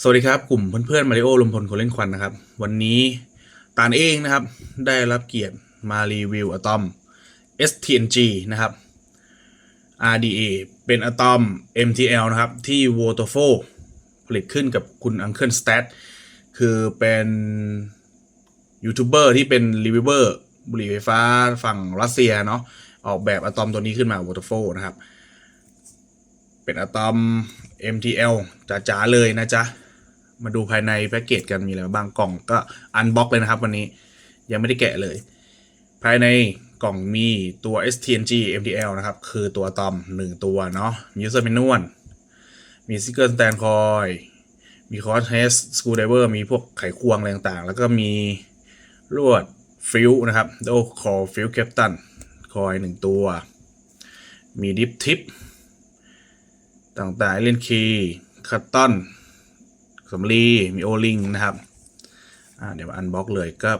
สวัสดีครับ กลุ่มเพื่อนๆมาริโอลมพลคนเล่นควันนะครับ วันนี้ตานเองนะครับ ได้รับเกียรติมารีวิวอะตอม STNG นะครับ RDA เป็นอะตอม MTL นะครับ ที่ w a t e r f o ผลิตขึ้นกับคุณ Uncle Stat คือเป็นยูทูบเบอร์ที่เป็นรีวิวเวอร์บุหรี่ไฟฟ้าฝั่งรัสเซียเนาะออกแบบอะตอมตัวนี้ขึ้นมา w a t e r f o นะครับ เป็นอะตอม MTL จ๋าๆเลยนะจ๊ะ มาดูภายในแพ็กเกจกันมีอะไรบ้างกล่องก็อันบ็อกเลยนะครับวันนี้ยังไม่ได้แกะเลย ภายในกล่องมีตัว STNG MTL นะครับ คือตัวอะตอม1ตัวเนาะมี user manual มี sticker stand coil มีคอร์สเฮสสกูไดเวอร์มีพวกไขควงอะไรต่างๆ แล้วก็มีลวดฟิลนะครับโดคอฟิลแคปตันคอยหนึ่งตัว มีดิฟทิปต่างๆเล่นคีย์คัตตอน สำลีมีโอลิงนะครับเดี๋ยวอันบ็อกเลยก็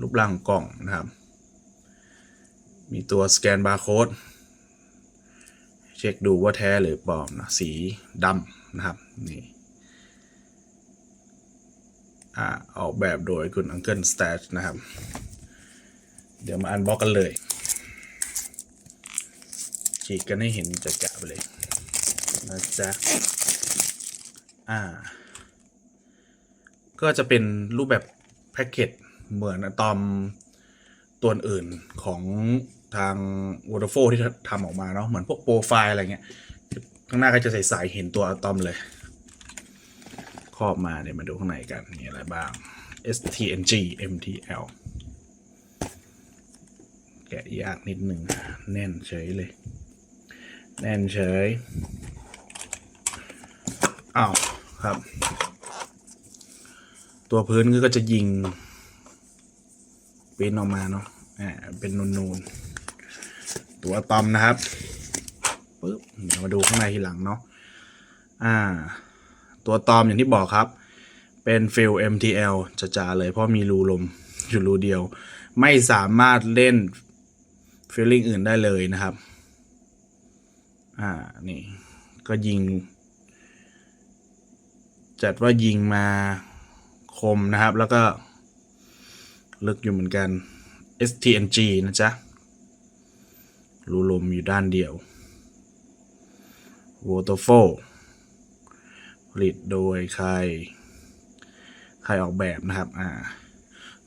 รูปร่างกล่องนะครับ มีตัวสแกนบาร์โค้ดเช็คดูว่าแท้หรือปลอมนะสีดำนะครับนี่ออกแบบโดยคุณอังเกิลส t ต t นะครับ เดี๋ยวมาอันบ็อกกันเลยฉีกกันให้เห็นจะๆไปเลยนะจ๊ะอ่า ก็จะเป็นรูปแบบแพ็กเกจเหมือนตอมตัวอื่นของทาง w a t e r f o ที่ทำออกมาเนาะเหมือนพวกโปรไฟล์อะไรเงี้ยข้างหน้าก็จะใสๆเห็นตัวอะตอมเลย ครอบมาเดี๋ยวมาดูข้างในกันมีอะไรบ้าง STNG MTL แกะยากนิดหนึ่งแน่นเฉยเลย แน่นเฉยอ้าวครับ ตัวพื้นก็จะยิงปิ้นออกมาเนาะอ่าเป็นนูนๆตัวตอมนะครับปึ๊บเดี๋ยวมาดูข้างในทีหลังเนาะอ่า ตัวตอมอย่างที่บอกครับ เป็นฟิล MTL จ๋าๆเลยเพราะมีรูลมอยู่รูเดียว ไม่สามารถเล่นฟิลลิ่งอื่นได้เลยนะครับ อ่า นี่ ก็ยิง จัดว่ายิงมา คมนะครับ แล้วก็ ลึกอยู่เหมือนกัน STNG นะจ๊ะ รูลมอยู่ด้านเดียว w a t e r f a l ผลิตโดยใคร ใครออกแบบนะครับ อ่า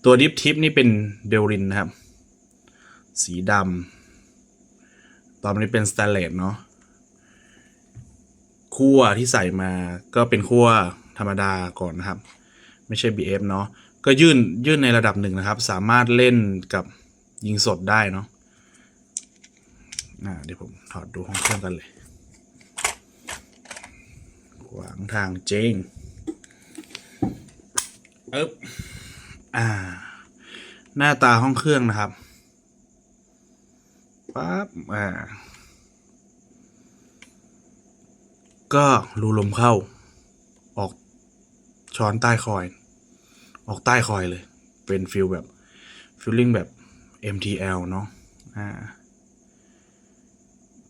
ตัวดิฟทิปนี่เป็นเดลรินนะครับ สีดำ ตอนนี้เป็นสแตนเลสเนาะขั้วที่ใส่มาก็เป็นขั้วธรรมดาก่อนนะครับ ไม่ใช่ BF เนาะก็ยื่นยื่นในระดับหนึ่งนะครับ สามารถเล่นกับยิงสดได้เนาะอ่าเดี๋ยวผมถอดดูห้องเครื่องกันเลยขวางทางเจงเอ๊บอ่า หน้าตาห้องเครื่องนะครับปั๊บอ่า ก็รูลมเข้า ช้อนใต้คอย ออกใต้คอยเลย เป็นฟิลแบบฟิลลิ่งแบบ MTL เนาะอ่า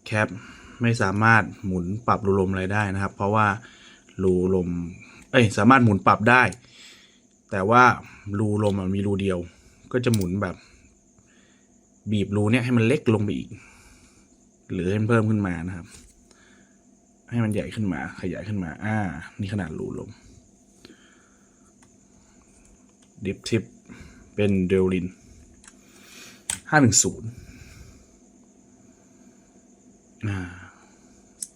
แคปไม่สามารถหมุนปรับรูลมอะไรได้นะครับ เพราะว่ารูลม เอ้ยสามารถหมุนปรับได้ แต่ว่ารูลมอะมีรูเดียว ก็จะหมุนแบบ บีบรูเนี่ยให้มันเล็กลงไปอีก หรือให้มันเพิ่มขึ้นมานะครับ ให้มันใหญ่ขึ้นมาขยายขึ้นมา อ่า นี่ขนาดรูลม ดิฟทิปเป็นเดลลินห้าหนึ่งศูนย์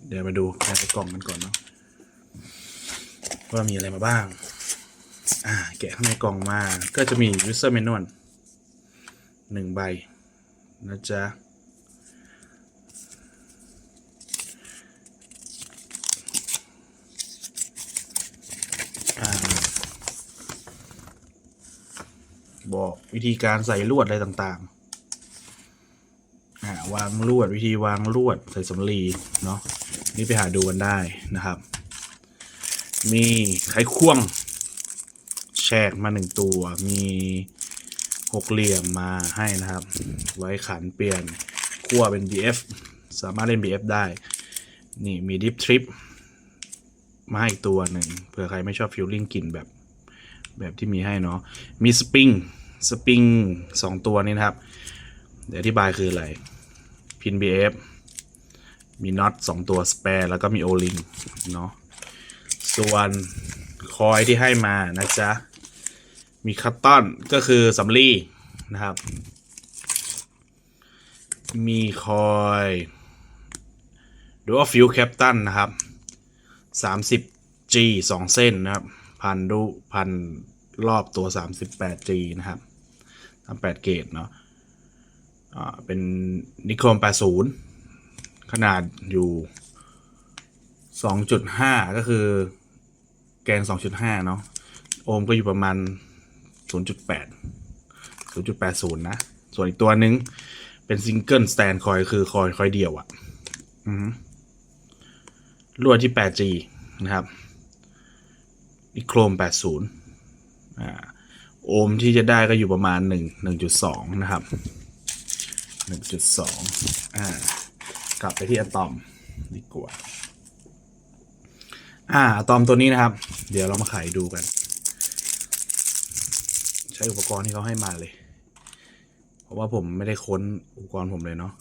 เดี๋ยวมาดูแกะกล่องกันก่อนเนาะว่ามีอะไรมาบ้าง อ่า แกะข้างในกล่องมา ก็จะมี user manual หนึ่งใบ นะจ๊ะ อ่าบอก วิธีการใส่ลวดอะไรต่างๆวางลวดวิธีวางลวดใส่สำลีเนาะนี่ไปหาดูกันได้นะครับ มีไขควงแชกมาหนึ่งตัว มีหกเหลี่ยมมาให้นะครับ ไว้ขันเปลี่ยนขั้วเป็น BF สามารถเล่น BF ได้ นี่มีดิฟทริปมาอีกตัวหนึ่งเผื่อใครไม่ชอบฟิลลิ่งกลิ่นแบบ แบบที่มีให้เนาะมีสปริง สปริงสองตัวนี้นะครับ เดี๋ยวอธิบายคืออะไร พิน BF มีน็อตสองตัวสเปร์แล้วก็มีโอลิงเนาะ ส่วนคอยที่ให้มานะจ๊ะ มีคัตตอนก็คือสำลีนะครับ มีคอยดูว่าฟิวแคปตันนะครับ 30G 2 เส้นนะครับ พันดูพันรอบตัว 38G นะครับ ทำ8เกตเนาะอ่าเป็นนิโครม 80 ขนาดอยู่ 2.5 ก็คือแกน 2.5 เนาะโอห์มก็อยู่ประมาณ 0.8 0.80 นะ ส่วนอีกตัวนึง เป็นซิงเกิลสแตนคอยคือคอยคอยเดียวอะ่ะอือฮึลวดที่ 8G นะครับนิโครม 80 อ่า โอห์มที่จะได้ก็อยู่ประมาณ 1 1.2 นะครับ 1.2 อ่า กลับไปที่อะตอมดีกว่า อ่าอะตอมตัวนี้นะครับ เดี๋ยวเรามาไขดูกัน ใช้อุปกรณ์ที่เขาให้มาเลย เพราะว่าผมไม่ได้ค้นอุปกรณ์ผมเลยเนาะ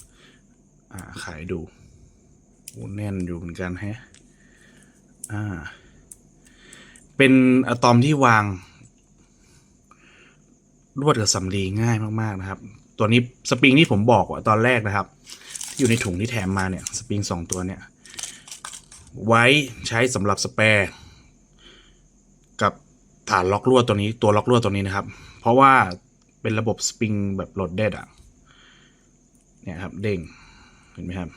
อ่าขายดูโอ้แน่นอยู่เหมือนกันแฮะ อ่า เป็นอะตอมที่วาง ลวดกับสำลีง่ายมากๆนะครับ ตัวนี้สปริงที่ผมบอกว่าตอนแรกนะครับที่อยู่ในถุงที่แถมมาเนี่ยสปริงสองตัวเนี่ยไว้ใช้สำหรับสเปร์กับฐานล็อกลวดตัวนี้ตัวล็อกลวดตัวนี้นะครับ เพราะว่าเป็นระบบสปริงแบบโหลดเด็ดอะเนี่ยครับเด้งเห็นไหมครับ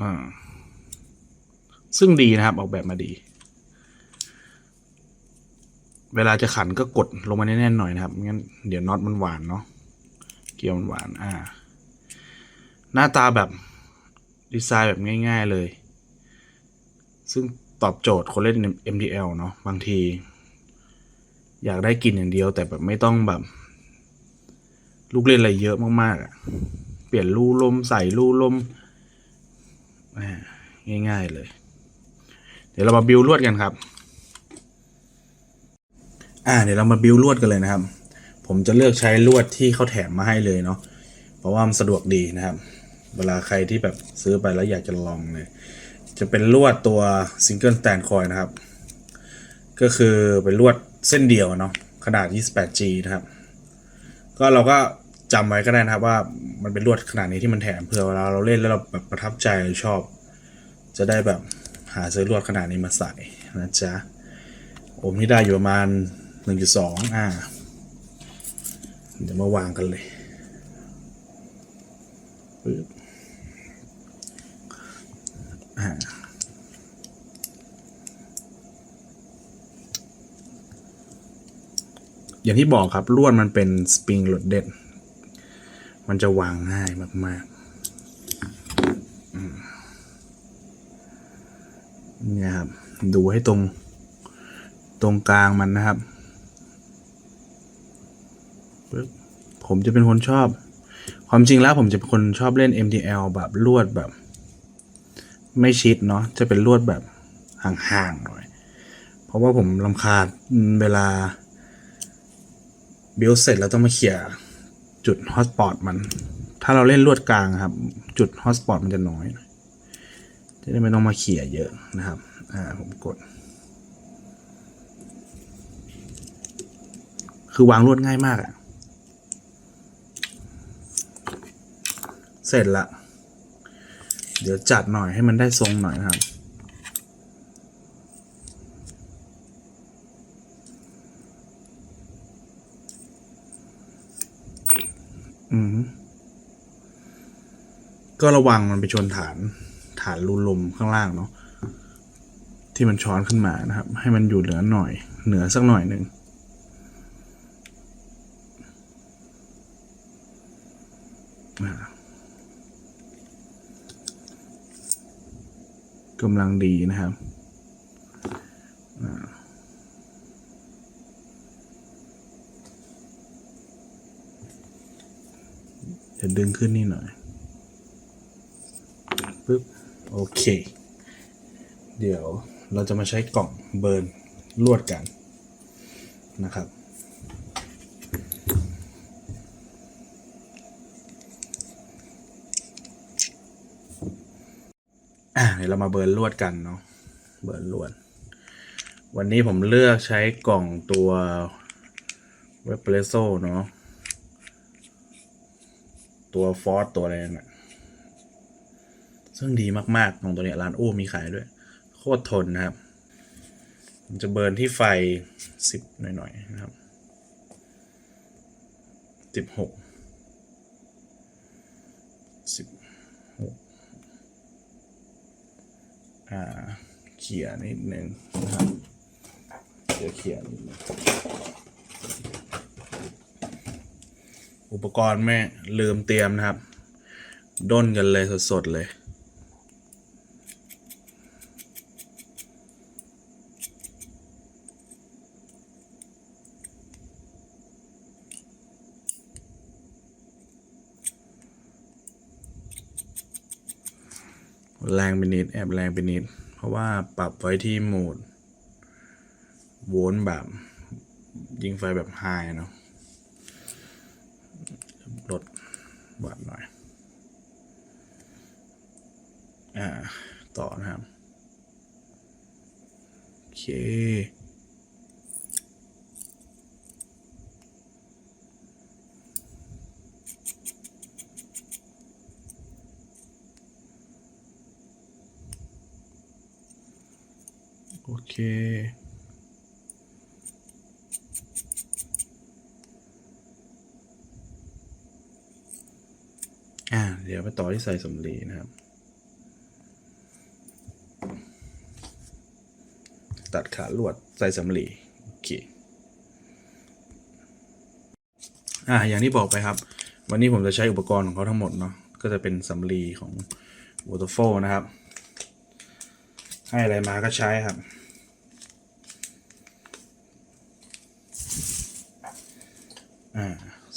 อ่าซึ่งดีนะครับออกแบบมาดี เวลาจะขันก็กดลงมาแน่นๆหน่อยนะครับไม่งั้นเดี๋ยวน็อตมันหวานเนาะเกียวมันหวานอ่า หน้าตาแบบดีไซน์แบบง่าย ๆเลย ซึ่งตอบโจทย์คนเล่น MDL เนาะบางที อยากได้กินอย่างเดียว แต่แบบไม่ต้องแบบ ลูกเล่นอะไรเยอะมากๆอะ่ะเปลี่ยนรูลมใส่รูลมอ่าง่ายๆเลย เดี๋ยวเรามาบิวลวดกันครับ อ่าเดี๋ยวเรามาบิวลวดกันเลยนะครับ ผมจะเลือกใช้ลวดที่เขาแถมมาให้เลยเนาะเพราะว่ามันสะดวกดีนะครับ เวลาใครที่แบบซื้อไปแล้วอยากจะลองเลย จะเป็นลวดตัว Single Stand Coil นะครับ ก็คือเป็นลวดเส้นเดียวเนาะขนาด 28G นะครับ ก็เราก็จำไว้ก็ได้นะครับว่ามันเป็นลวดขนาดนี้ที่มันแถมเผื่อเวลาเราเล่นแล้วเราแบบประทับใจหรือชอบ จะได้แบบหาซื้อลวดขนาดนี้มาใส่นะจ๊ะโอมที่ได้อยู่ประมาณ 1.2อ่า เดี๋ยวมาวางกันเลยปึ๊บอ่าอย่างที่บอกครับลวดมันเป็นสปริงโหลดเด็ดมันจะวางง่ายมากๆเนี่ยครับ ดูให้ตรง ตรงกลางมันนะครับ ผมจะเป็นคนชอบ ความจริงแล้วผมจะเป็นคนชอบเล่น MTL แบบลวดแบบ ไม่ชิดเนาะจะเป็นลวดแบบห่างๆหน่อย เพราะว่าผมลำคาญเวลาบิลเสร็จแล้วต้องมาเขี่ยจุดฮอตสปอตมัน ถ้าเราเล่นลวดกลางครับ จุดฮอตสปอตมันจะน้อย จะได้ไม่ต้องมาเขี่ยเยอะนะครับ อ่าผมกด คือวางลวดง่ายมากอะ เสร็จละ เดี๋ยวจัดหน่อยให้มันได้ทรงหน่อยนะครับ อืมก็ระวังมันไปชนฐานฐานรูลมข้างล่างเนาะที่มันช้อนขึ้นมานะครับ ให้มันอยู่เหนือหน่อย เหนือสักหน่อยหนึ่งอ่า กำลังดีนะครับจะดึงขึ้นนี่หน่อยปึ๊บโอเค เดี๋ยวเราจะมาใช้กล่องเบิร์นลวดกันนะครับ อะเดี๋ยวเรามาเบิร์นลวดกันเนาะเบิร์นลวด วันนี้ผมเลือกใช้กล่องตัวเวเปรสโซเนาะตัวฟอสตัวอะไรนั่นนะซึ่งดีมากๆของตัวเนี้ยร้านอู้มีขายด้วย โคตรทนนะครับมันจะเบิร์นที่ไฟสิบหน่อยๆนะครับสิบหกสิบหกอ่า เขี่ยนิดนึงนะครับเดี๋ยวเขี่ยนิดนึงอุปกรณ์แม่ลืมเตรียมนะครับ ด้นกันเลยสดๆเลย แรงไปนิด แอบแรงไปนิด เพราะว่าปรับไว้ที่โหมดโวลต์แบบ ยิงไฟแบบไฮเนาะลดวัดหน่อย อ่า ต่อนะครับ โอเค เค อ่า เดี๋ยวไปต่อที่ใส่สำลีนะครับ ตัดขาลวดใส่สำลีโอเค อ่า อย่างที่บอกไปครับ วันนี้ผมจะใช้อุปกรณ์ของเขาทั้งหมดเนาะ ก็จะเป็นสำลีของ Waterfall นะครับ ให้อะไรมาก็ใช้ครับ อ่า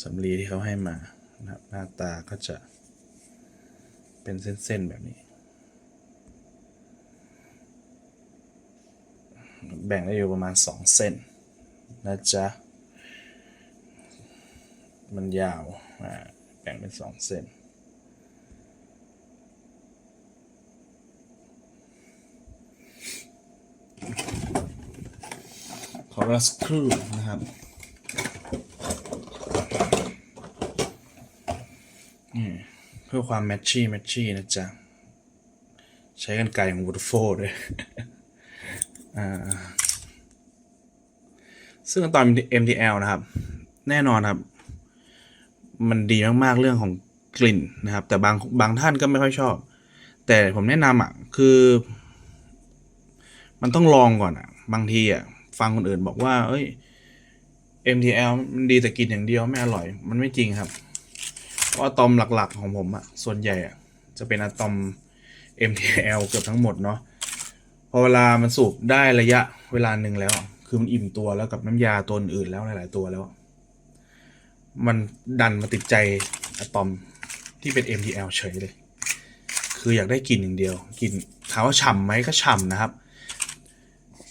สำลีที่เขาให้มานะครับหน้าตาก็จะเป็นเส้น ๆ แบบนี้ แบ่งได้อยู่ประมาณสองเส้น นะจ๊ะ มันยาวอ่าแบ่งเป็นสองเส้นขอรัสครูนะครับ นี่เพื่อความแมทชี่แมทชี่นะจ๊ะ ใช้กันไกลของ w ู t โฟด้วยซึ่งตอน MTL นะครับ แน่นอนครับ มันดีมากๆเรื่องของกลิ่นนะครับ แต่บางบางท่านก็ไม่ค่อยชอบ แต่ผมแนะนำอะ คือ มันต้องลองก่อนอะ บางทีอะ ฟังคนอื่นบอกว่า เอ้ย MTL มันดีแต่กลินอย่างเดียวไม่อร่อย มันไม่จริงครับ อะตอมหลักๆของผมอะส่วนใหญ่อะจะเป็นอะตอม MTL เกือบทั้งหมดเนาะพอเวลามันสูบได้ระยะเวลาหนึ่งแล้ว คือมันอิ่มตัวแล้วกับน้ำยาตัวอื่นแล้วหลาย ๆ ตัวแล้ว มันดันมาติดใจอะตอมที่เป็น MTL เฉยเลย คืออยากได้กลิ่นอย่างเดียวกลิ่นถามว่าฉ่ำไหมก็ฉ่ำนะครับ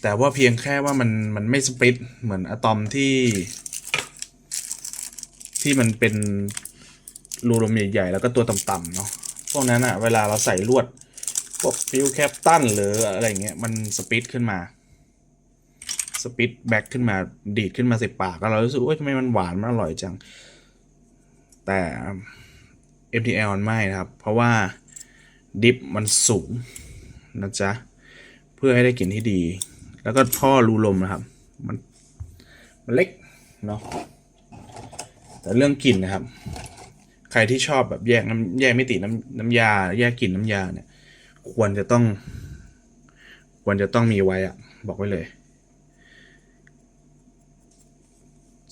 แต่ว่าเพียงแค่ว่ามันมันไม่สปริตเหมือนอะตอมที่ ที่มันเป็น รูลมใหญ่ๆ แล้วก็ตัวต่ำๆเนาะพวกนั้นอะเวลาเราใส่ลวดพวกฟิวแคปตันหรืออะไรเงี้ยมันสปิตขึ้นมาสปิตแบ็กขึ้นมาดีดขึ้นมาใส่ปากแล้วเรารู้สึกว่าทำไมมันหวานมันอร่อยจัง แต่ MTL มันไม่นะครับ เพราะว่าดิฟมันสูงนะจ๊ะ เพื่อให้ได้กลิ่นที่ดี แล้วก็ท่อรูลมนะครับ มันมันเล็กเนาะแต่เรื่องกลิ่นนะครับ ใครที่ชอบแบบแยกน้ำแยกมิติน้ำน้ำยา แยกกลิ่นน้ำยาเนี่ย ควรจะต้อง ควรจะต้องมีไว้อะบอกไว้เลย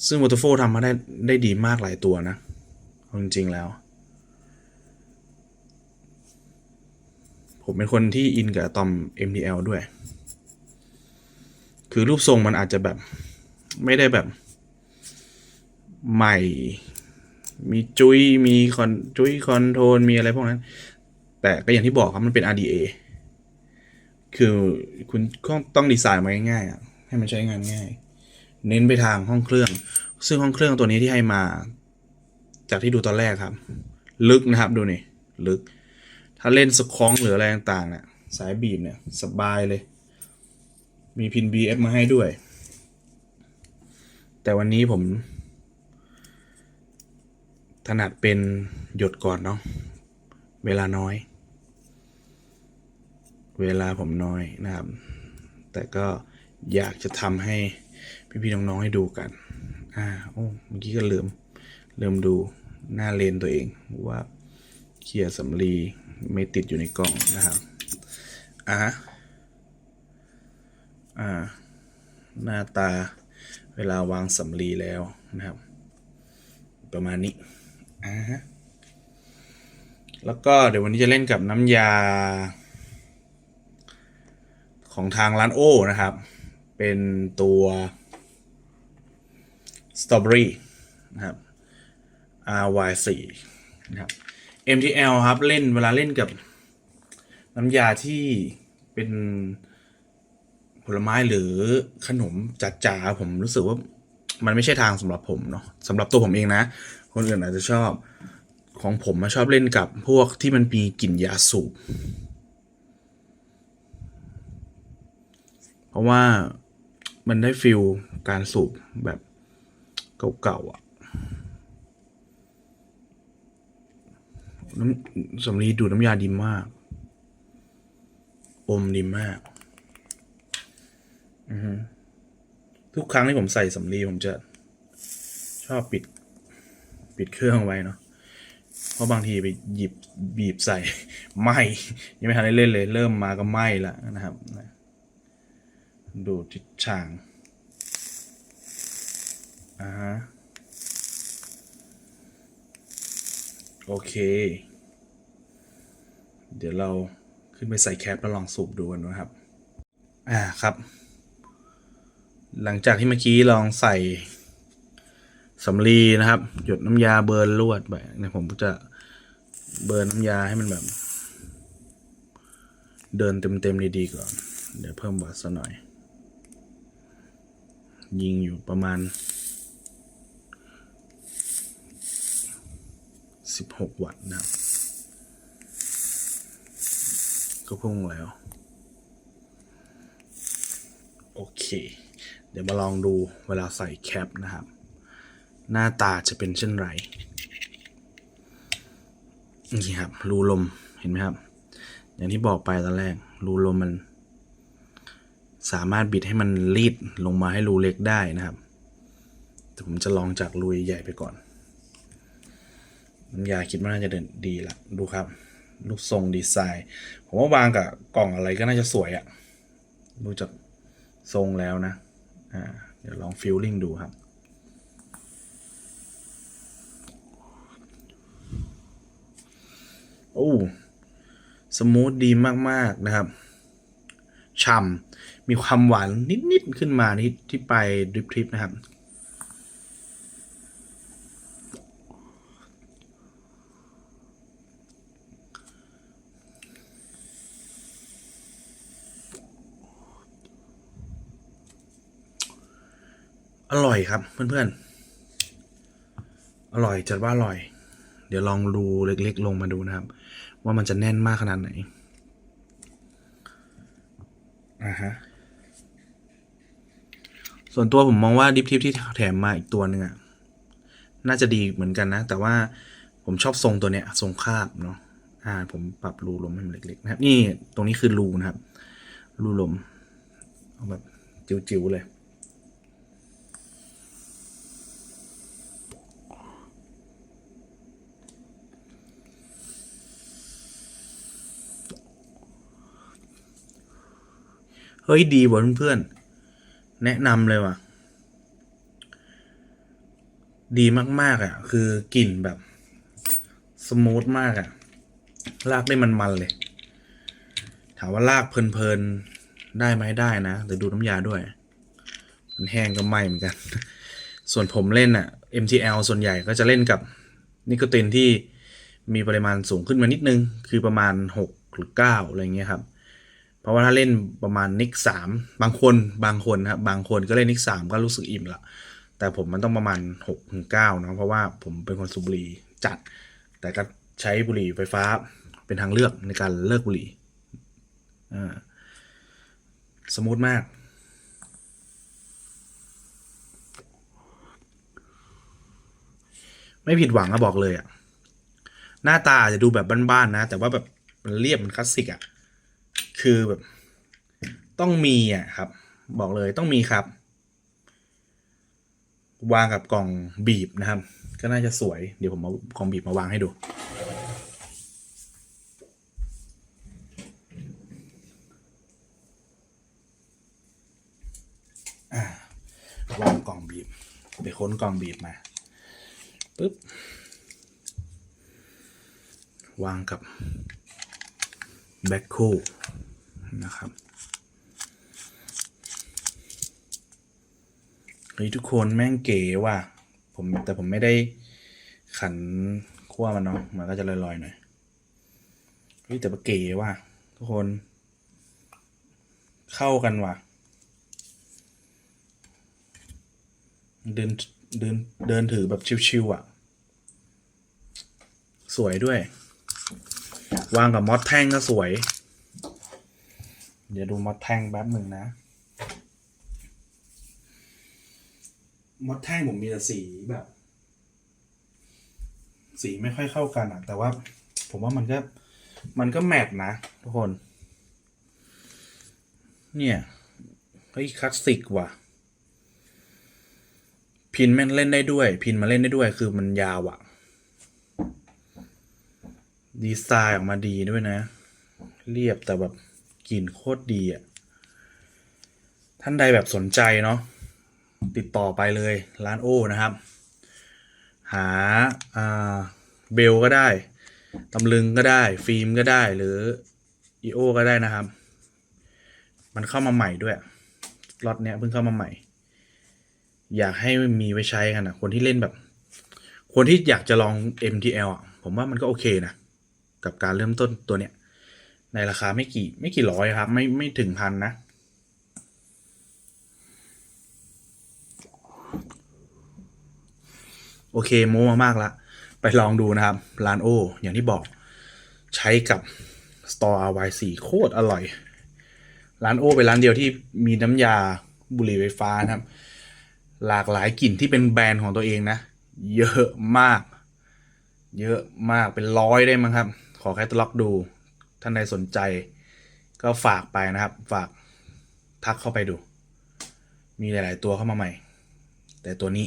ซึ่ง w a t e r f a l l ทำมาได้ได้ดีมากหลายตัวนะจริงๆแล้ว ผมเป็นคนที่อินกับอะตอม MDL ด้วย คือรูปทรงมันอาจจะแบบ ไม่ได้แบบใหม่ มีจุยมีคอนจุยคอนโทรลมีอะไรพวกนั้น แต่ก็อย่างที่บอกครับมันเป็น RDA คือคุณต้องดีไซน์มาง่ายๆอะให้มันใช้งานง่าย เน้นไปทางห้องเครื่อง ซึ่งห้องเครื่องตัวนี้ที่ให้มา จากที่ดูตอนแรกครับ ลึกนะครับดูนี่ลึก ถ้าเล่นสคองหรืออะไรต่างๆเนี่ยสายบีบเนี่ยสบายเลย มีพิน BF มาให้ด้วย แต่วันนี้ผม ถนัดเป็นหยดก่อนเนาะเวลาน้อย เวลาผมน้อยนะครับ แต่ก็อยากจะทำให้พี่ๆน้องๆให้ดูกัน อ่าโอ้เมื่อกี้ก็ลืมลืมดูหน้าเลนตัวเองว่าเคลียร์สำลีไม่ติดอยู่ในกล่องนะครับ อ่าฮะอ่า หน้าตาเวลาวางสำลีแล้วนะครับ ประมาณนี้ อ่าฮะแล้วก็เดี๋ยววันนี้จะเล่นกับน้ำยา ของทางร้านโอ้นะครับ เป็นตัวสตรอเบอรี่นะครับ RY4 นะครับ MTL ครับเล่นเวลาเล่นกับน้ำยาที่เป็นผลไม้หรือขนมจ๋าๆผมรู้สึกว่ามันไม่ใช่ทางสำหรับผมเนาะสำหรับตัวผมเองนะ คนอื่นอาจจะชอบ ของผมมาชอบเล่นกับพวกที่มันมีกลิ่นยาสูบเพราะว่ามันได้ฟิลการสูบแบบเก่าๆอะน้ำสำลีดูดน้ำยาดีมาก อมดีมากทุกครั้งที่ผมใส่สำลีผมจะชอบปิด ปิดเครื่องไว้เนาะเพราะบางทีไปหยิบบีบใส่ไหมยังไม่ทันได้เล่นเลย เริ่มมาก็ไหมล้วนะครับดูทิศทางอ่าฮะโอเค เดี๋ยวเราขึ้นไปใส่แคปแล้วลองสูบดูกันนะครับ อ่าครับ หลังจากที่เมื่อกี้ลองใส่ สำลีนะครับ หยดน้ำยาเบิร์นลวดไปเนี่ยผมก็จะเบิร์นน้ำยาให้มันแบบ เดินเต็มๆดีๆก่อน เดี๋ยวเพิ่มวัตต์ซะหน่อย ยิงอยู่ประมาณ 16 วัตต์นะครับ ก็พุ่งแล้ว โอเค เดี๋ยวมาลองดูเวลาใส่แคปนะครับ หน้าตาจะเป็นเช่นไรนี่ครับรูลมเห็นไหมครับ อย่างที่บอกไปตอนแรกรูลมมัน สามารถบิดให้มันรีดลงมาให้รูเล็กได้นะครับ แต่ผมจะลองจากรูใหญ่ไปก่อนน้ำยาคิดว่าน่าจะเดินดีละดูครับ ลูกทรงดีไซน์ ผมว่าวางกับกล่องอะไรก็น่าจะสวยอะดูจากทรงแล้วนะอ่าเดี๋ยวลองฟิลลิ่งดูครับ โอ้สมูทดีมากๆนะครับฉ่ำมีความหวานนิด ๆ ขึ้นมาที่ที่ไปดริปทริปนะครับ อร่อยครับเพื่อน ๆ อร่อยจัดว่าอร่อย เดี๋ยวลองรูเล็ก ๆ ลงมาดูนะครับ ว่ามันจะแน่นมากขนาดไหนอ่าฮะส่วนตัวผมมองว่าดิฟทิปที่แถมมาอีกตัวหนึ่งอะน่าจะดีเหมือนกันนะ แต่ว่าผมชอบทรงตัวเนี้ยทรงคาบเนาะอ่า ผมปรับรูลมให้มันเล็กๆนะครับ นี่ตรงนี้คือรูนะครับ รูลมเอาแบบจิ๋วๆเลย ฮ้ยดีว่ะเพื่อนๆแนะนำเลยว่ะ ดีมากๆ อะ คือกลิ่นแบบ สมูทมากอะ ลากได้มันๆเลย ถามว่าลากเพลินๆ ได้ไหมได้นะแต่ดูน้ำยาด้วย มันแห้งก็ไหมเหมือนกัน ส่วนผมเล่นอะ MTL ส่วนใหญ่ก็จะเล่นกับนิโคตินที่มีปริมาณสูงขึ้นมานิดนึง คือประมาณ 6 หรือ 9 อะไรเงี้ยครับ เพราะว่าถ้าเล่นประมาณนิกสามบางคนบางคนนะครับบางคนก็เล่นนิกสามก็รู้สึกอิ่มละแต่ผมมันต้องประมาณหกถึงเก้าเนาะเพราะว่าผมเป็นคนสูบบุหรี่จัด แต่ก็ใช้บุหรี่ไฟฟ้าเป็นทางเลือกในการเลิกบุหรี่อ่าสมูทมากไม่ผิดหวังอะบอกเลยอะหน้าตาอาจจะดูแบบบ้านๆนะ แต่ว่าแบบมันเรียบมันคลาสสิกอะ คือแบบ ต้องมีอะครับ บอกเลยต้องมีครับ วางกับกล่องบีบนะครับ ก็น่าจะสวย เดี๋ยวผมเอากล่องบีบมาวางให้ดูวางกล่องบีบ ไปค้นกล่องบีบมาปึ๊บวางกับแบ็คโค นะครับเฮ้ยทุกคนแม่งเก๋ว่ะผมแต่ผมไม่ได้ขันขั้วมันเนาะมันก็จะลอยๆหน่อยเฮ้ยแต่เก๋ว่ะทุกคน เข้ากันว่ะ เดินเดินเดินถือแบบชิวๆอะ สวยด้วย วางกับมอสแท่งก็สวย เดี๋ยวดูมอสแท่งแป๊บหนึ่งนะมอสแท่งผมมีแต่สีแบบ สีไม่ค่อยเข้ากันอะแต่ว่าผมว่ามันก็มันก็แมทนะทุกคน เนี่ยเฮ้ยคลาสสิกว่ะ พินแม่งเล่นได้ด้วย พินมาเล่นได้ด้วยคือมันยาวอะดีไซน์ออกมาดีด้วยนะ เรียบแต่แบบ กลิ่นโคตรดีอะ ท่านใดแบบสนใจเนาะติดต่อไปเลยร้านโอ้นะครับหาอ่าเบลก็ได้ตำลึงก็ได้ ฟิล์มก็ได้หรืออีโอก็ได้นะครับ มันเข้ามาใหม่ด้วยล็อตเนี้ยเพิ่งเข้ามาใหม่ อยากให้มีไว้ใช้กันนะคนที่เล่นแบบ คนที่อยากจะลอง MTL อะ ผมว่ามันก็โอเคนะ กับการเริ่มต้นตัวเนี้ย ในราคาไม่กี่ไม่กี่ร้อยครับ ไม่ไม่ถึงพันนะ โอเคโม้มากๆละ ไปลองดูนะครับร้านโอ อย่างที่บอกใช้กับ Store RY4 โคตรอร่อย ร้านโอเป็นร้านเดียวที่มีน้ำยาบุหรี่ไฟฟ้านะครับ หลากหลายกลิ่นที่เป็นแบรนด์ของตัวเองนะ เยอะมาก เยอะมากเป็นร้อยได้มั้งครับ ขอแคตตาล็อกดู ท่านใดสนใจ ก็ฝากไปนะครับ ฝากทักเข้าไปดู มีหลาย ๆ ตัวเข้ามาใหม่ แต่ตัวนี้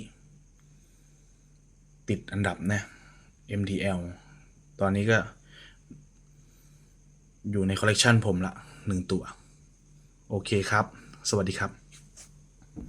ติดอันดับนะ MTL ตอนนี้ก็ อยู่ในคอลเลกชันผมละหนึ่งตัว โอเคครับ สวัสดีครับ